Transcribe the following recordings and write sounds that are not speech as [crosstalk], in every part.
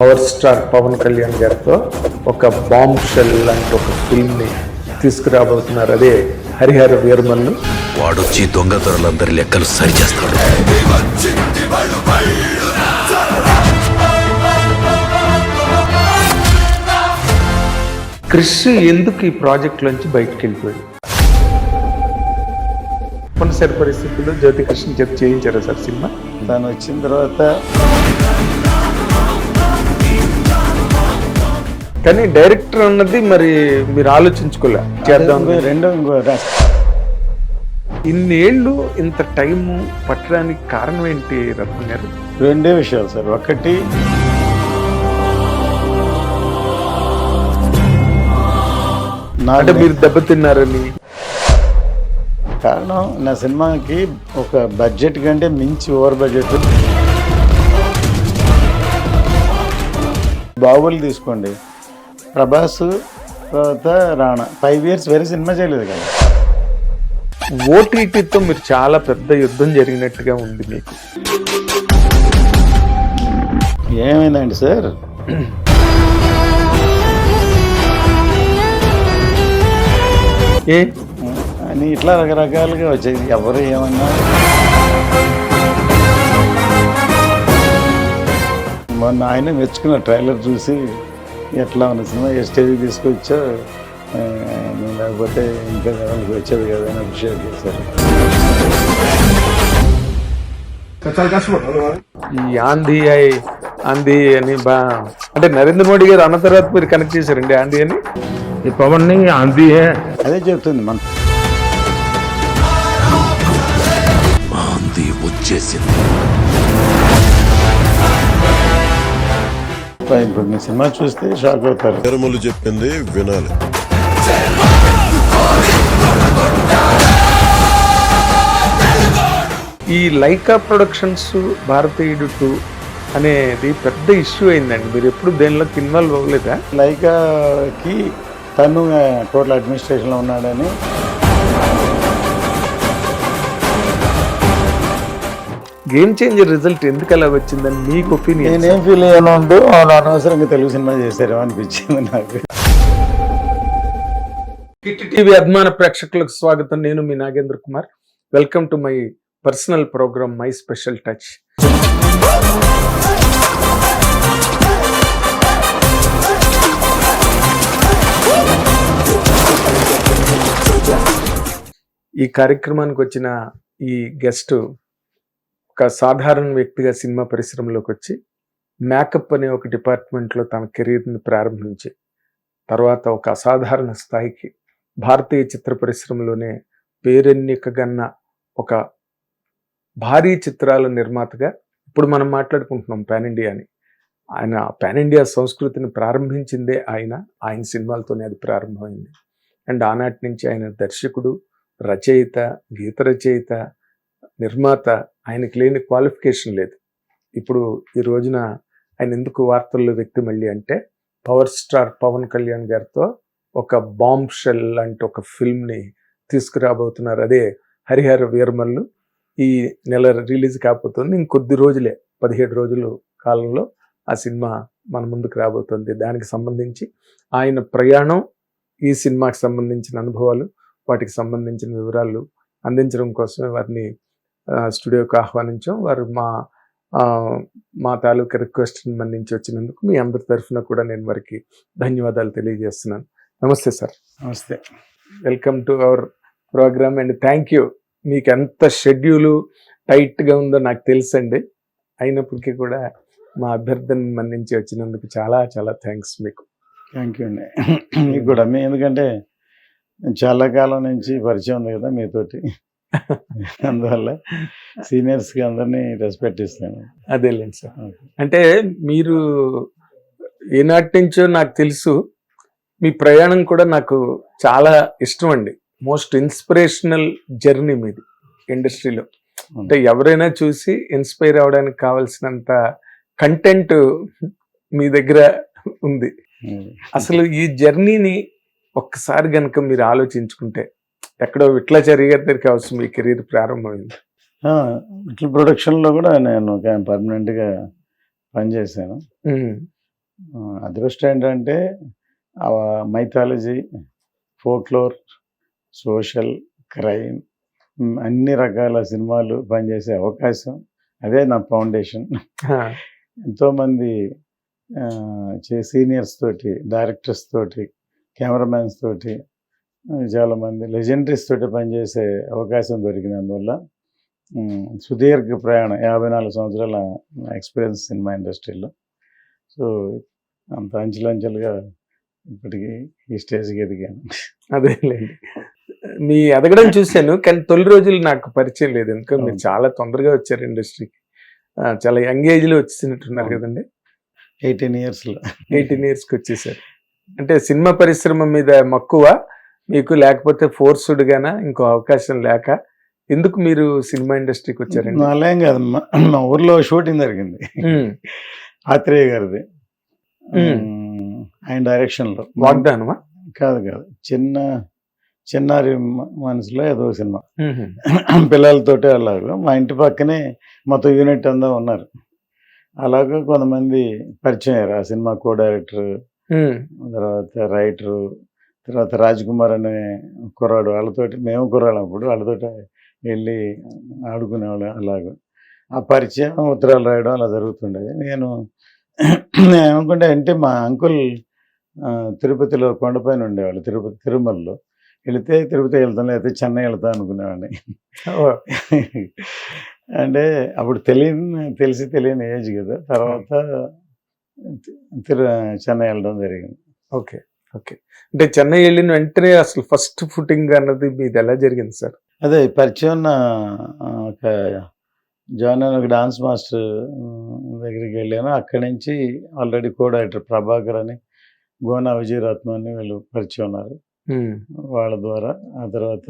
Power star Pawan Kalyan గారితో ఒక bomb shell లాంటి ఒక ఫిల్మ్ని తీసుకురాబోతున్నారు. అదే హరిహర వీరమల్లు. వాడొచ్చి దొంగ దొరలందరి లెక్కలు సరిచేస్తాడు క్రిష్ ఎందుకు ఈ ప్రాజెక్ట్ నుంచి బయటకు వెళ్ళిపోయాడు తప్పనిసరి పరిస్థితుల్లో జ్యోతి కృష్ణ చేత చేయించారా సార్ సినిమా? తను వచ్చిన తర్వాత కానీ డైరెక్టర్ అన్నది మరి మీరు ఆలోచించుకోలే. చేద్దాం. రెండో ఇంకో ఇన్నేళ్ళు ఇంత టైం పట్టడానికి కారణం ఏంటి రత్న గారు? రెండే విషయాలు సార్. ఒకటి నా అంటే మీరు దెబ్బతిన్నారని కారణం నా సినిమాకి ఒక బడ్జెట్ కంటే మించి ఓవర్ బడ్జెట్. బాహుబలి తీసుకోండి. ప్రభాస్ తర్వాత రాణా. ఫైవ్ ఇయర్స్ వేరే సినిమా చేయలేదు కదా. ఓటీటీతో మీరు చాలా పెద్ద యుద్ధం జరిగినట్టుగా ఉంది మీకు. ఏమైందండి సార్? ఏ? అని ఇట్లా రకరకాలుగా వచ్చేది. ఎవరు ఏమన్నా? మొన్న ఆయన మెచ్చుకున్న ట్రైలర్ చూసి ఎట్లా ఉన్న సినిమా? ఏ స్టేజ్ తీసుకొచ్చా? లేకపోతే ఇంకా లెవెల్కి వచ్చేది కదా అని అప్రిషియేట్ చేశారు. ఈ ఆంధీ ఐ ఆంధీ అని బా అంటే నరేంద్ర మోడీ గారు అన్న తర్వాత మీరు కనెక్ట్ చేశారండి ఆంధీ అని? ఈ పవన్ని ఆంధీ అదే చెప్తుంది మన అంది వచ్చేసింది ఇప్పుడు మీ సినిమా చూస్తే షాక్ అవుతారు. తిరుమల చెప్పింది వినాలి. ఈ లైకా ప్రొడక్షన్స్ భారతీయుడు టూ అనేది పెద్ద ఇష్యూ అయిందండి. మీరు ఎప్పుడు దేనిలోకి ఇన్వాల్వ్ అవ్వలేదా? లైకాకి తను టోటల్ అడ్మినిస్ట్రేషన్లో ఉన్నాడని గేమ్ చేంజర్ రిజల్ట్ ఎందుకు అలా వచ్చిందని మీకు ఒపీనియన్ నేనేం ఫీల్ అయ్యాను వాళ్ళు అనవసరంగా తెలుగు సినిమా చేశారేమో అనిపించింది నాకు. హిట్ టీవీ అభిమాన ప్రేక్షకులకు స్వాగతం. నేను మీ Nagendra Kumar. Welcome to my personal program my special touch ఈ కార్యక్రమానికి వచ్చిన ఈ గెస్ట్ ఒక సాధారణ వ్యక్తిగా సినిమా పరిశ్రమలోకి వచ్చి మేకప్ అనే ఒక డిపార్ట్మెంట్లో తన కెరీర్ని ప్రారంభించి తర్వాత ఒక అసాధారణ స్థాయికి భారతీయ చిత్ర పరిశ్రమలోనే పేరెన్నికగన్న ఒక భారీ చిత్రాల నిర్మాతగా ఇప్పుడు మనం మాట్లాడుకుంటున్నాం పాన్ ఇండియా అని. ఆయన పాన్ ఇండియా సంస్కృతిని ప్రారంభించిందే ఆయన ఆయన సినిమాలతోనే అది ప్రారంభమైంది. అండ్ ఆనాటి నుంచి ఆయన దర్శకుడు రచయిత గీత రచయిత నిర్మాత ఆయనకి లేని క్వాలిఫికేషన్ లేదు. ఇప్పుడు ఈ రోజున ఆయన ఎందుకు వార్తల్లో వ్యక్తి మళ్ళీ అంటే పవర్ స్టార్ పవన్ కళ్యాణ్ గారితో ఒక బాంబ్ షెల్ లాంటి ఒక ఫిల్మ్ని తీసుకురాబోతున్నారు. అదే హరిహర వీరమల్లు. ఈ నెల రిలీజ్ కాకపోతుంది ఇంకొద్ది రోజులే పదిహేడు రోజులు కాలంలో ఆ సినిమా మన ముందుకు రాబోతుంది. దానికి సంబంధించి ఆయన ప్రయాణం ఈ సినిమాకి సంబంధించిన అనుభవాలు వాటికి సంబంధించిన వివరాలు అందించడం కోసమే వారిని స్టూడియోకి ఆహ్వానించాం. వారు మా మా తాలూకా రిక్వెస్ట్ని మన్నించి వచ్చినందుకు మీ అందరి తరఫున కూడా నేను వారికి ధన్యవాదాలు తెలియజేస్తున్నాను. నమస్తే సార్. నమస్తే. Welcome to our program and thank you. మీకు ఎంత షెడ్యూలు టైట్గా ఉందో నాకు తెలుసండి. అయినప్పటికీ కూడా మా అభ్యర్థన మన్నించి వచ్చినందుకు చాలా చాలా థ్యాంక్స్ మీకు. థ్యాంక్ యూ అండి. మీకు కూడా మీ ఎందుకంటే చాలా కాలం నుంచి పరిచయం ఉంది కదా మీతోటి. [laughs] అందువల్ల సీనియర్స్కి అందరినీ రెస్పెక్ట్ ఇస్తాను అదేలేండి సార్. అంటే మీరు ఏనాటి నుంచో నాకు తెలుసు మీ ప్రయాణం కూడా నాకు చాలా ఇష్టం అండి. మోస్ట్ ఇన్స్పిరేషనల్ జర్నీ మీది ఇండస్ట్రీలో. అంటే ఎవరైనా చూసి ఇన్స్పైర్ అవడానికి కావాల్సినంత కంటెంట్ మీ దగ్గర ఉంది. అసలు ఈ జర్నీని ఒక్కసారి గనుక మీరు ఆలోచించుకుంటే ఎక్కడో విట్లాచారి గారి దగ్గరికి అవసరం మీ కెరీర్ ప్రారంభమైంది. ఇట్లా ప్రొడక్షన్లో కూడా నేను పర్మనెంట్గా పనిచేశాను అదృష్టం ఏంటంటే మైథాలజీ ఫోక్లోర్ సోషల్ క్రైమ్ అన్ని రకాల సినిమాలు పనిచేసే అవకాశం. అదే నా ఫౌండేషన్ ఎంతోమంది సీనియర్స్ తోటి డైరెక్టర్స్ తోటి కెమెరామ్యాన్స్ తోటి చాలామంది లెజెండరీస్ తోటి పనిచేసే అవకాశం దొరికినందువల్ల సుదీర్ఘ ప్రయాణం యాభై నాలుగు సంవత్సరాల ఎక్స్పీరియన్స్ సినిమా ఇండస్ట్రీలో. సో అంత అంచెలంచెలుగా ఇప్పటికీ ఈ స్టేజ్కి ఎదిగాను. అదేలేండి. మీ ఎదగడం చూశాను కానీ తొలి రోజులు నాకు పరిచయం లేదు. ఎందుకంటే మీరు. చాలా తొందరగా వచ్చారు ఇండస్ట్రీకి. చాలా యంగ్ ఏజ్లో వచ్చేసినట్టున్నారు. కదండి. ఎయిటీన్ ఇయర్స్లో ఎయిటీన్ ఇయర్స్కి వచ్చేసారు. అంటే సినిమా పరిశ్రమ మీద మక్కువ మీకు లేకపోతే ఫోర్స్డ్ గానా ఇంకో అవకాశం లేక ఎందుకు మీరు సినిమా ఇండస్ట్రీకి వచ్చారండి? నాలేం కాదమ్మా మా ఊర్లో షూటింగ్ జరిగింది. ఆత్రేయ గారిది. ఆయన డైరెక్షన్లో. వాగ్దానమా? కాదు కాదు. చిన్న చిన్నారి మనసులో ఏదో సినిమా. ఉహు, పిల్లలతోటి అలాగా మా ఇంటి పక్కనే మొత్తం యూనిట్ అంతా ఉన్నారు. అలాగా కొంతమంది పరిచయం అయ్యారు. ఆ సినిమా కో డైరెక్టర్ తర్వాత రైటరు తర్వాత రాజ్ కుమార్ అనే కుర్రాడు వాళ్ళతోటి మేము కుర్రాడు అప్పుడు వాళ్ళతోటి వెళ్ళి ఆడుకునేవాళ్ళం అలాగా. ఆ పరిచయం ఉత్తరాలు రాయడం అలా జరుగుతుండేది నేను ఏమనుకుంటే అంటే మా అంకుల్ తిరుపతిలో కొండపైన ఉండేవాళ్ళు తిరుపతి తిరుమలలో. వెళితే తిరుపతి వెళ్తాను లేకపోతే చెన్నై వెళ్తాను అనుకునేవాడిని. అంటే అప్పుడు తెలియని తెలిసి తెలియని ఏజ్ కదా. తర్వాత తిరు చెన్నై వెళ్ళడం జరిగింది. ఓకే. ఓకే. అంటే చెన్నై వెళ్ళిన వెంటనే అసలు ఫస్ట్ ఫుటింగ్ అన్నది మీది ఎలా జరిగింది సార్? అదే పరిచయం ఉన్న ఒక జాన్ అని ఒక డాన్స్ మాస్టర్ దగ్గరికి వెళ్ళాను. అక్కడి నుంచి ఆల్రెడీ కో డైరెక్టర్ ప్రభాకర్ అని గోనా విజయరత్నం అని వీళ్ళు పరిచయం ఉన్నారు. వాళ్ళ ద్వారా ఆ తర్వాత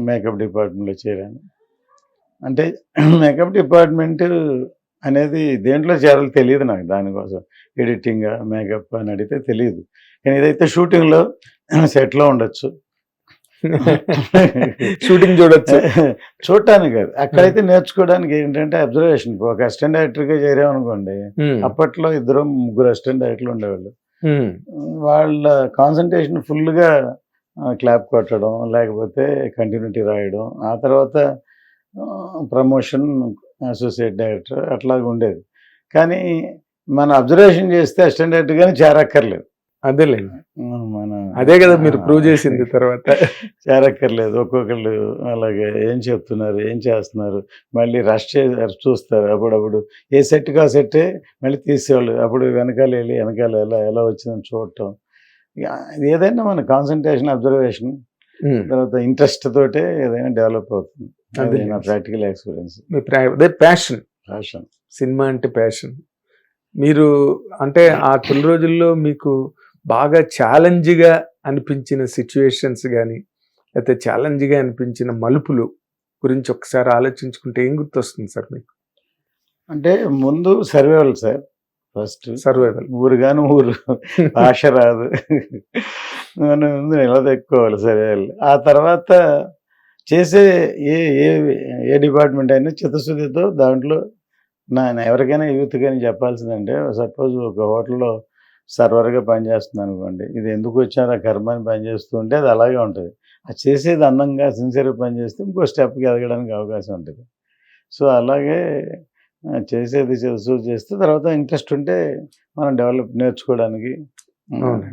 మేకప్ డిపార్ట్మెంట్లో చేరాను. అంటే మేకప్ డిపార్ట్మెంట్ అనేది దేంట్లో చేరాలో తెలియదు నాకు దానికోసం. ఎడిటింగ్ మేకప్ అని అడిగితే తెలియదు. కానీ ఏదైతే షూటింగ్లో సెట్లో ఉండొచ్చు. షూటింగ్ చూడొచ్చు. [laughs] చూడటానికి కాదు. అక్కడైతే నేర్చుకోవడానికి ఏంటంటే అబ్జర్వేషన్. ఒక అసిస్టెంట్ డైరెక్టర్గా చేరామనుకోండి అప్పట్లో ఇద్దరు ముగ్గురు అసిస్టెంట్ డైరెక్టర్లు ఉండేవాళ్ళు. వాళ్ళ కాన్సన్ట్రేషన్ ఫుల్గా క్లాప్ కొట్టడం లేకపోతే కంటిన్యూటీ రాయడం ఆ తర్వాత ప్రమోషన్ అసోసియేట్ డైరెక్టర్ అట్లాగా ఉండేది. కానీ మన అబ్జర్వేషన్ చేస్తే అసిస్టెంట్ డైరెక్టర్ కానీ చేరక్కర్లేదు. అదేలేండి. మన అదే కదా మీరు ప్రూవ్ చేసింది తర్వాత. [laughs] చేరక్కర్లేదు. ఒక్కొక్కళ్ళు అలాగే ఏం చెప్తున్నారు ఏం చేస్తున్నారు మళ్ళీ రష్ చే చూస్తారు. అప్పుడప్పుడు ఏ సెట్కి ఆ సెట్టే మళ్ళీ తీసేవాళ్ళు. అప్పుడు వెనకాల వెళ్ళి వెనకాల ఎలా ఎలా వచ్చిందని చూడటం. ఏదైనా మన కాన్సన్ట్రేషన్ అబ్జర్వేషన్ తర్వాత ఇంట్రెస్ట్ తోటే ఏదైనా డెవలప్ అవుతుంది. అది అదే. నా ప్రాక్టికల్ ఎక్స్పీరియన్స్. మీ అదే ప్యాషన్. ఫ్యాషన్ సినిమా అంటే ప్యాషన్. మీరు అంటే ఆ తొలి రోజుల్లో మీకు బాగా ఛాలెంజ్గా అనిపించిన సిచ్యువేషన్స్ కానీ లేకపోతే ఛాలెంజ్గా అనిపించిన మలుపులు గురించి ఒకసారి ఆలోచించుకుంటే ఏం గుర్తొస్తుంది సార్ మీకు? అంటే ముందు సర్వేవల్ సార్ ఫస్ట్ సర్వైవల్ ఊరు కానీ ఊరు. [laughs] భాష రాదు. మనం ముందు నిలదెక్కుకోవాలి సరే ఆ తర్వాత చేసే ఏ ఏ ఏ డిపార్ట్మెంట్ అయినా చిత్తశుద్ధితో దాంట్లో నా ఎవరికైనా యూత్ కానీ చెప్పాల్సిందంటే సపోజ్ ఒక హోటల్లో సర్వర్గా పనిచేస్తుంది అనుకోండి ఇది ఎందుకు వచ్చారు ఆ కర్మ పనిచేస్తూ ఉంటే అది అలాగే ఉంటుంది. అది చేసేది అందంగా సిన్సియర్గా పనిచేస్తే ఇంకో స్టెప్కి ఎదగడానికి అవకాశం ఉంటుంది. సో అలాగే చేసేది చేస్తూ తర్వాత ఇంట్రెస్ట్ ఉంటే మనం డెవలప్ నేర్చుకోవడానికి అవునండి.